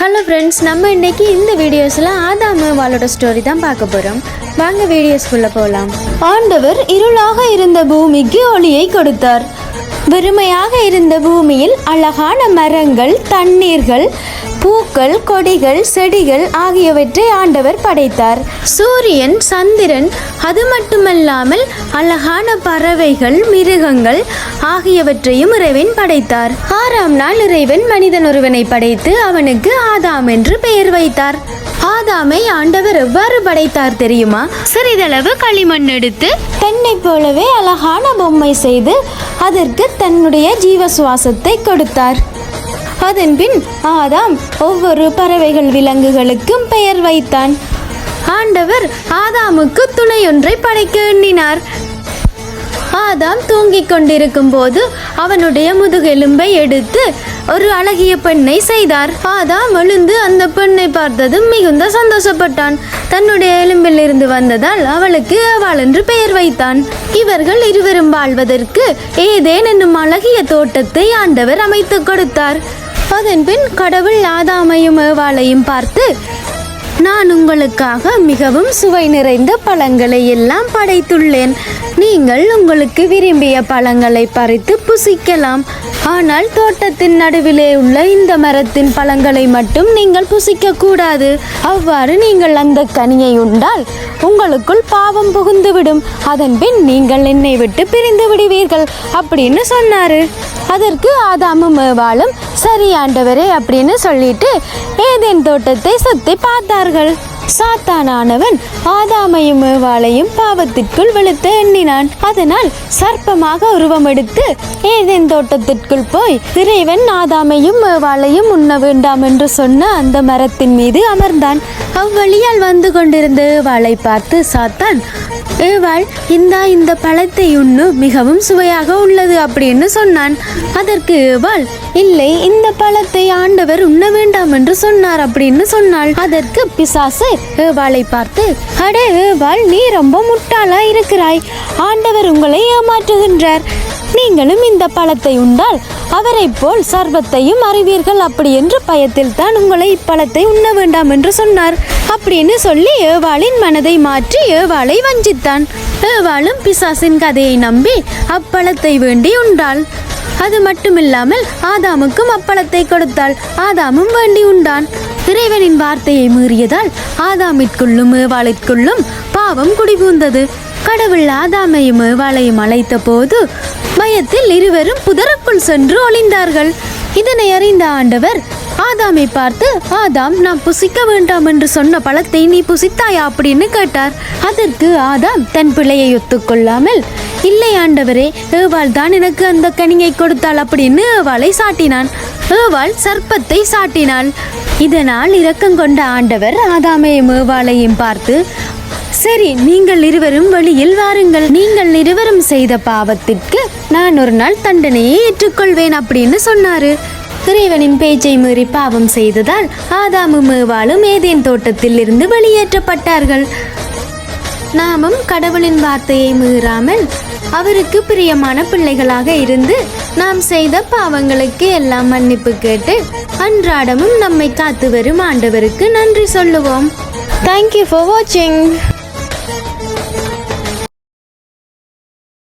Hello friends நம்ம இன்னைக்கு இந்த வீடியோஸில் ஆதாம் வாளோட ஸ்டோரி தான் பார்க்க போகிறோம் வாங்க வீடியோஸ்குள்ளே போகலாம் ஆண்டவர் இருளாக இருந்த பூமிக்கு ஒளியை கொடுத்தார். வெறுமையாக இருந்த பூமியில் அழகான மரங்கள் தண்ணீர்கள் பூக்கள் கொடிகள் செடிகள் ஆகியவற்றை ஆண்டவர் படைத்தார். சூரியன் சந்திரன் அது மட்டுமல்லாமல் அழகான பறவைகள் மிருகங்கள் ஆகியவற்றையும் இறைவன் படைத்தார். ஆறாம் நாள் இறைவன் மனிதன் ஒருவனை படைத்து அவனுக்கு ஆதாம் என்று பெயர் வைத்தார். ஆதாமை ஆண்டவர் எவ்வாறு படைத்தார் தெரியுமா? சிறிதளவு களிமண் எடுத்து தன்னை போலவே அழகான பொம்மை செய்து அதற்கு தன்னுடைய ஜீவ சுவாசத்தை கொடுத்தார். அதன் பின் ஆதாம் ஒவ்வொரு பறவைகள் விலங்குகளுக்கும் பெயர் வைத்தான். ஆண்டவர் ஆதாமுக்கு துணையொன்றை படைக்க எண்ணினார். ஆதாம் தூங்கிக் கொண்டிருக்கும் போது அவனுடைய முதுகெலும்பை எடுத்து ஒரு அழகிய பெண்ணை செய்தார். ஆதாம் எழுந்து அந்த பெண்ணை பார்த்ததும் மிகுந்த சந்தோஷப்பட்டான். தன்னுடைய எலும்பில் இருந்து வந்ததால் அவளுக்கு அவள் என்று பெயர் வைத்தான். இவர்கள் இருவரும் வாழ்வதற்கு ஏதேன் என்னும் அழகிய தோட்டத்தை ஆண்டவர் அமைத்துக் கொடுத்தார். அதன் பின் கடவுள் ஆதாமையும் ஏவாளையும் பார்த்து நான் உங்களுக்காக மிகவும் சுவை நிறைந்த பழங்களை எல்லாம் படைத்துள்ளேன். நீங்கள் உங்களுக்கு விரும்பிய பழங்களை பறித்து புசிக்கலாம். ஆனால் தோட்டத்தின் நடுவிலே உள்ள இந்த மரத்தின் பழங்களை மட்டும் நீங்கள் புசிக்க கூடாது அவ்வாறு நீங்கள் அந்த கனியை உண்டால் உங்களுக்குள் பாவம் புகுந்துவிடும். அதன் பின் நீங்கள் என்னை விட்டு பிரிந்து விடுவீர்கள் அப்படின்னு சொன்னாரு. அதற்கு ஆதாமும் ஏவாளும் சரி ஆண்டவரே அப்படின்னு சொல்லிட்டு ஏதேன் தோட்டத்தை சுத்தி பார்த்தார்கள். சாத்தானானவன் ஆதாமையும் ஏவாளையும் பாவத்திற்குள் விழுத்து எண்ணினான். அதனால் சர்ப்பமாக உருவம் எடுத்து ஏதேன் தோட்டத்திற்குள் போய் இறைவன் ஆதாமையும் ஏவாளையும் உண்ண வேண்டாம் என்று சொன்ன அந்த மரத்தின் மீது அமர்ந்தான். அவ்வழியால் வந்து கொண்டிருந்த ஏவாளை பார்த்து சாத்தான் ஏவாள் இந்தா இந்த பழத்தை உண்ணு மிகவும் சுவையாக உள்ளது அப்படின்னு சொன்னான். அதற்கு ஏவாள் இல்லை இந்த பழத்தை ஆண்டவர் உண்ண வேண்டாம் என்று சொன்னார் அப்படின்னு சொன்னாள். அதற்கு பிசாசு ஏவாளை பார்த்து அடே ஏவாள் நீ ரொம்ப முட்டாளா இருக்கிறாய். ஆண்டவர் உங்களை ஏமாற்றுகின்றார். நீங்களும் இந்த பழத்தை உண்டால் அவரைப் போல் சர்வத்தையும் அறிவீர்கள். அப்படி என்று பயத்தில் தான் உங்களை இப்பழத்தை உண்ண வேண்டாம் என்று சொன்னார். அப்படின்னு சொல்லி ஏவாளின் மனதை மாற்றி ஏவாளை வஞ்சித்தான். ஏவாளும் பிசாசின் கதையை நம்பி அப்பழத்தை வேண்டி உண்டாள். அது மட்டுமில்லாமல் ஆதாமுக்கும் அப்பழத்தை கொடுத்தாள். ஆதாமும் வேண்டி உண்டான். இறைவனின் வார்த்தையை மீறியதால் ஆதாமிற்குள்ளும் ஏவாளிற்குள்ளும் பாவம் குடிபூந்தது கடவுள் ஆதாமையும் ஏவாளையும் அழைத்த போது பயத்தில் இருவரும் புதருக்குள் சென்று ஒளிந்தார்கள். இதனை அறிந்த ஆண்டவர் ஆதாமை பார்த்து ஆதாம் நான் புசிக்க வேண்டாம் என்று சொன்ன பழத்தை நீ புசித்தாயா? அப்படின்னு கேட்டார். அதற்கு ஆதாம் தன் பிள்ளையை ஒத்துக்கொள்ளாமல் இல்லை ஆண்டவரே ஏவாள் தான் எனக்கு அந்த கனியை கொடுத்தாள் அப்படின்னு ஏவாளை சாட்டினான். ஏவாள் சர்ப்பத்தை சாட்டினாள். இதனால் இரக்கம் கொண்ட ஆண்டவர் ஆதாமையும் ஏவாளையும் பார்த்து சரி நீங்கள் இருவரும் வழியில் வாருங்கள். நீங்கள் இருவரும் செய்த பாவத்திற்கு நான் ஒரு நாள் தண்டனையை ஏற்றுக்கொள்வேன் அப்படின்னு சொன்னாரு. இறைவனின் பேச்சை மீறி பாவம் செய்ததால் ஆதாமும் ஏவாளும் ஏதேன் தோட்டத்தில் இருந்து வெளியேற்றப்பட்டார்கள். நாமும் கடவுளின் வார்த்தையை மீறாமல் அவருக்கு பிரியமான பிள்ளைகளாக இருந்து நாம் செய்த பாவங்களுக்கு எல்லாம் மன்னிப்பு கேட்டு அன்றாடமும் நம்மை காத்து வரும் ஆண்டவருக்கு நன்றி சொல்லுவோம். தேங்க்யூ ஃபார் வாட்சிங்